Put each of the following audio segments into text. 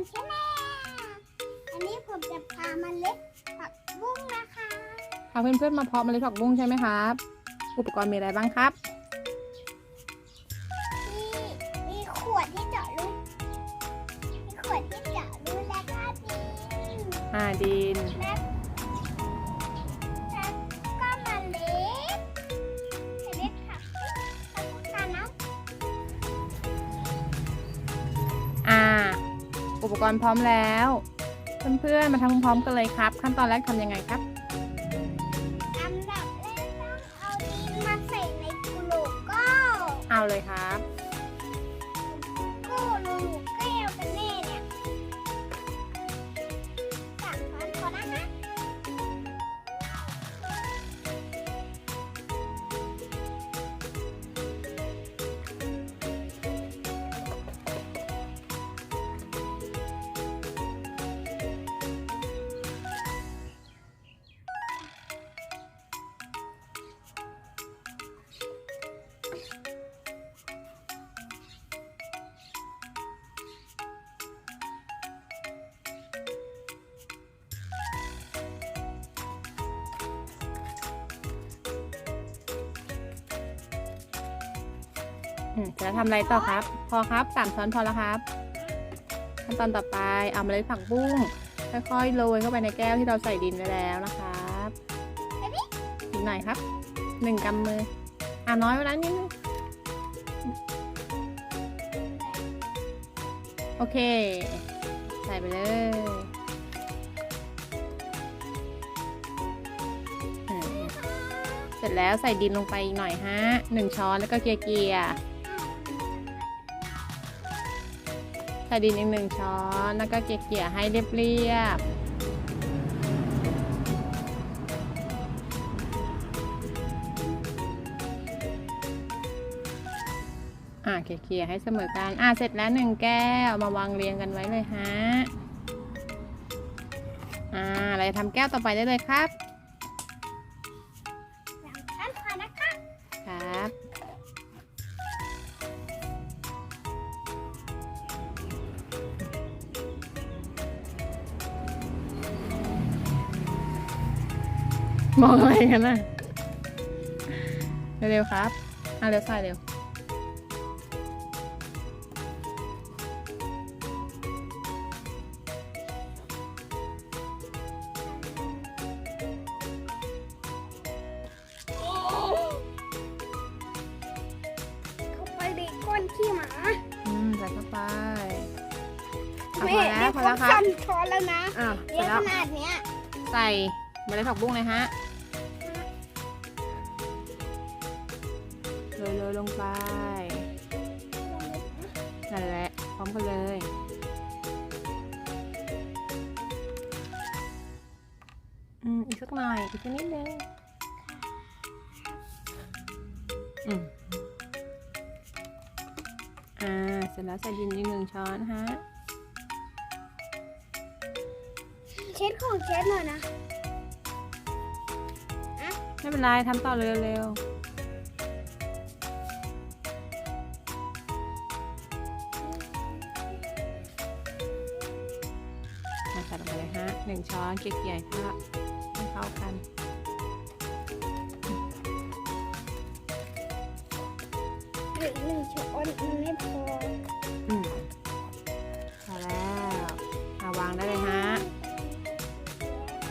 นใช่ไหมอันนี้ผมจะพามาเล็กผักบุ้งนะคะพาเพื่อนๆมาเพาะเมล็ดผักบุ้งใช่ไหมครับ อุปกรณ์มีอะไรบ้างครับ มีมีขวดที่เจาะรูมีขวดที่เจาะรูแล้วก็ดินอ่าดินและ กรณ์พร้อมแล้ว เพื่อนๆมาทำพร้อมๆกันเลยครับ ขั้นตอนแรกทำยังไงครับำอันดับแรกต้องเอาดินมาใส่ในกลูโก้เอาเลยครับ จะทำอะไรต่อครับ พอครับสามช้อนพอแล้วครับ ขั้นตอนต่อไปเอาเมล็ดผักบุ้งค่อยๆโรยเข้าไปในแก้วที่เราใส่ดินไว้แล้วนะครับอีกหน่อยครับหนึ่งกำมืออ่าน้อยกว่านั้นนิดนึงโอเค ใส่ไปเลยเสร็จแล้วใส่ดินลงไปอีกหน่อยฮะหนึ่งช้อนแล้วก็เกลี่ย ใส่ดินอีกหนึ่งช้อน แล้วก็เกลี่ยให้เรียบๆอะเกลี่ยให้เสมอกันอะเสร็จแล้วหนึ่งแก้วมาวางเรียงกันไว้เลยฮะอ่าเราจะทำแก้วต่อไปได้เลยครับ มองอะไรกันน่ะเร็วๆครับอะเร็วใส่เร็วเข้าไปในก้นขี้หมาอืมใส่เข้าไปอะแม่พอแล้วพอแล้วครับ สั่นช้อนแล้วนะอะเยเสร็จอะแล้วขนาดเนี้ย ใส่เมล็ดผักบุ้งเลยฮะ โรยโรยลงไป นั่นแหละ พร้อมกันเลย อืม อีกสักหน่อย อีกสักนิดนึง อืม อ่า เสร็จแล้วใส่ดินอีกหนึ่งช้อนฮะ เช็ดของเช็ดหน่อยนะ ไม่เป็นไรทำต่อเร็วๆ หนึ่งช้อนเกลี่ยๆให้ให้เข้ากันหรือหนึ่งช้อนมันไม่พออืมพอแล้วมาวางได้เลยฮะ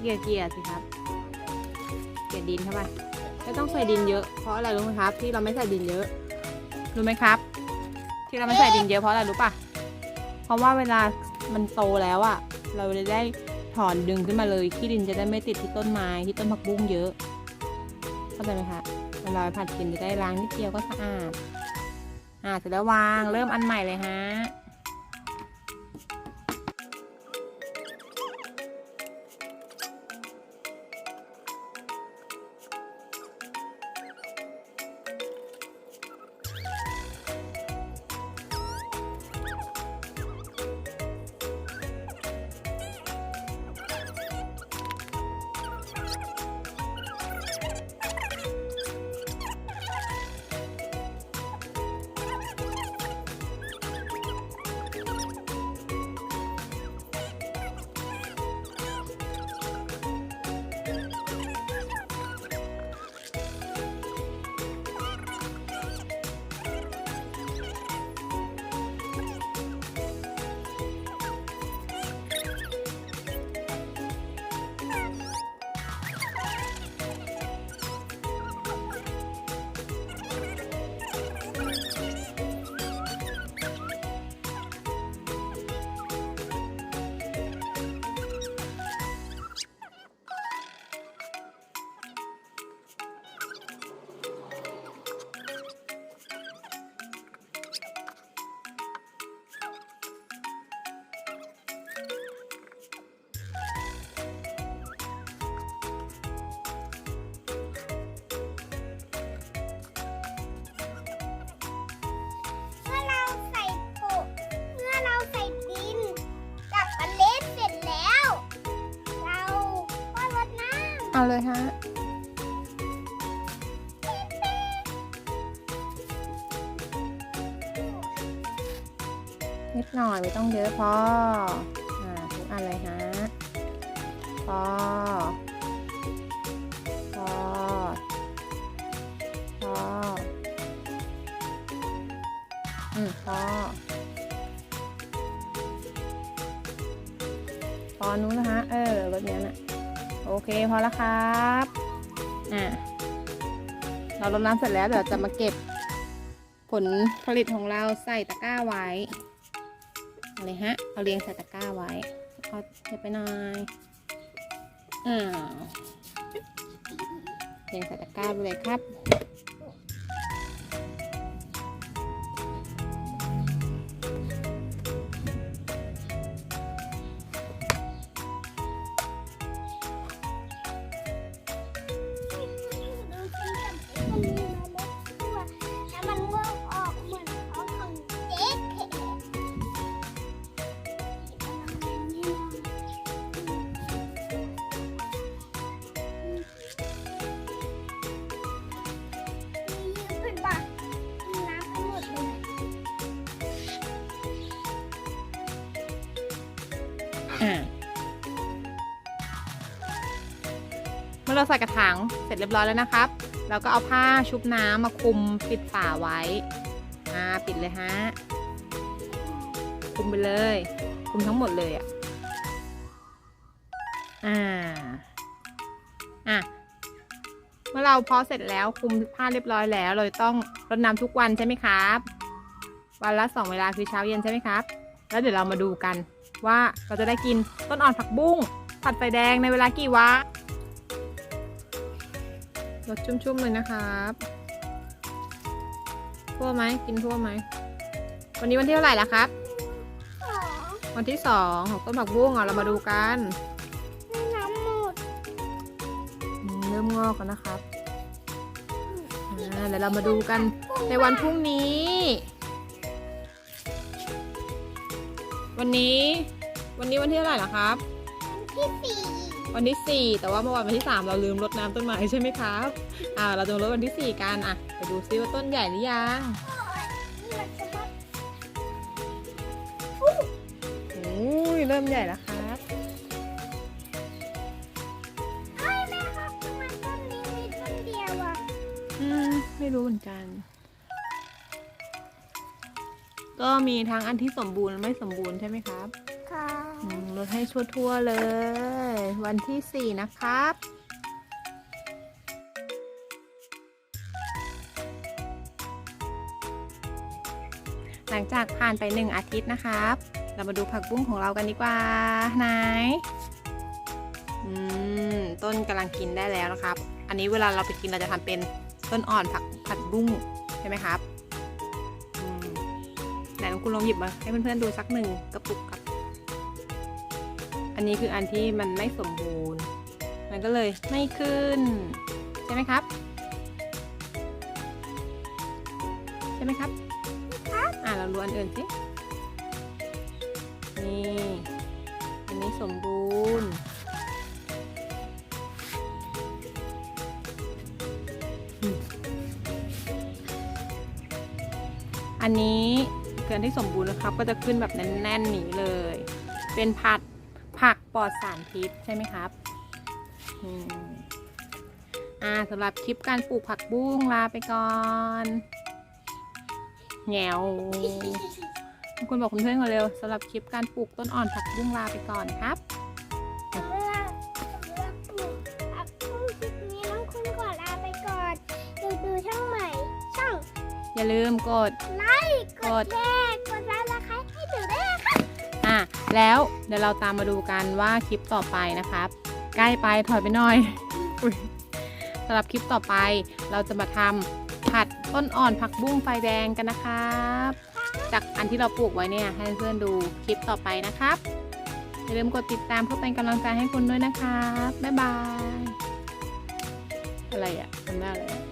เกลี่ยๆสิครับ เกลี่ยดินเข้าไปไม่ต้องใส่ดินเยอะเพราะอะไรรู้ไหมครับ ที่เราไม่ใส่ดินเยอะรู้ไหมครับ ที่เราไม่ใส่ดินเยอะเพราะอะไรรู้ป่ะเพราะว่าเวลามันโตแล้วอะ่ะ เราจะได้ ถอนดึงขึ้นมาเลยที่ดินจะได้ไม่ติดที่ต้นไม้ที่ต้นผักบุ้งเยอะ เข้าใจไหมคะเวลาผัดกินจะได้ล้างนิดเดียวก็สะอาดอ่าเสร็จแล้ววางเริ่มอันใหม่เลยฮะ เอาเลยฮะนิดหน่อยไม่ต้องเยอะพออ่าทุกอันเลยฮะพอพอพออืมพอพอนู้นนะฮะ เออรถเนี้ยน่ะ โอเคพอแล้วครับอ่าเราลดน้ำเสร็จแล้วเดี๋ยวจะมาเก็บผลผลิตของเราใส่ตะกร้าไว้เอาเลยฮะเอาเรียงใส่ตะกร้าไว้เอาเทไปหน่อยอ้าวเรียงใส่ตะกร้าไปเลยครับ อ่าเมื่อเราใส่กระถางเสร็จเรียบร้อยแล้วนะครับ เราก็เอาผ้าชุบน้ำมาคลุมปิดฝาไว้ อ่า ปิดเลยฮะคลุมไปเลยคลุมทั้งหมดเลยอะ อ่า อะเมื่อเราเพาะเสร็จแล้วคลุมผ้าเรียบร้อยแล้ว เราต้องรดน้ำทุกวันใช่ไหมครับ วันละสองเวลาคือเช้าเย็นใช่ไหมครับ แล้วเดี๋ยวเรามาดูกันว่าเราจะได้กินต้นอ่อนผักบุ้งผัดไฟแดงในเวลากี่วะรสชุ่มๆเลยนะครับทั่วไหมกินทั่วไหม วันนี้วันที่เท่าไหร่ละครับสองวันที่สองของต้นผักบุ้งอะเรามาดูกันให้น้ำหมดอืมเริ่มงอกแล้วนะครับอ่าเดี๋ยวเรามาดูกันในวันพรุ่งนี้ วันนี้ วันนี้วันที่เท่าไหร่ละครับ ที่สี่วันที่4แต่ว่าเมื่อวานวันที่3เราลืมรดน้ำต้นไม้ใช่ไหมครับอ่าเราจะมารดวันที่4กันอะไปดูซิว่าต้นใหญ่หรือยังนี่มันจะมาโอ้ยเริ่มใหญ่แล้วครับเอ้ยแม่ครับทำไมต้นนี้มีต้นเดียวอะอืมไม่รู้เหมือนกัน ก็มีทั้งอันที่สมบูรณ์และไม่สมบูรณ์ใช่ไหมครับค่ะอืมลดให้ทั่วๆเลย วันที่4นะครับหลังจากผ่านไป 1 อาทิตย์นะครับ เรามาดูผักบุ้งของเรากันดีกว่า ไหน อืม ต้นกำลังกินได้แล้วนะครับ อันนี้เวลาเราไปกินเราจะทำเป็นต้นอ่อนผักผัดบุ้งใช่ไหมครับอืม ไหนคุณลองหยิบมาให้เพื่อนๆดูสักหนึ่งกระปุกครับ อันนี้คืออันที่มันไม่สมบูรณ์ มันก็เลยไม่ขึ้น ใช่ไหมครับ ใช่ไหมครับอ่าเราดูอันอื่นสินี่อันนี้สมบูรณ์อันนี้ เกินที่สมบูรณ์นะครับ ก็จะขึ้นแบบแน่นๆหนีเลย เป็นผัดผักปลอดสารพิษใช่ไหมครับอืมอ่าสำหรับคลิปการปลูกผักบุ้งลาไปก่อนแงวคุณบอกคุณเพื่อนก่อนเร็วสำหรับคลิปการปลูกต้นอ่อนผักบุ้งลาไปก่อนครับ อย่าลืมกดไลค์กดแชร์กดไลค์นะคะให้ถึงได้นะคะอะแล้วเดี๋ยวเราตามมาดูกันว่าคลิปต่อไปนะครับ ใกล้ไปถอยไปหน่อยอุ๊ยสำหรับคลิปต่อไป เราจะมาทำผัดต้นอ่อนผักบุ้งไฟแดงกันนะครับ จากอันที่เราปลูกไว้เนี่ยให้เพื่อนๆดูคลิปต่อไปนะครับอย่าลืมกดติดตามเพื่อเป็นกำลังใจให้คุณด้วยนะครับบ๊ายบายอะไรอะ่ะทำหน้าอะไรอะ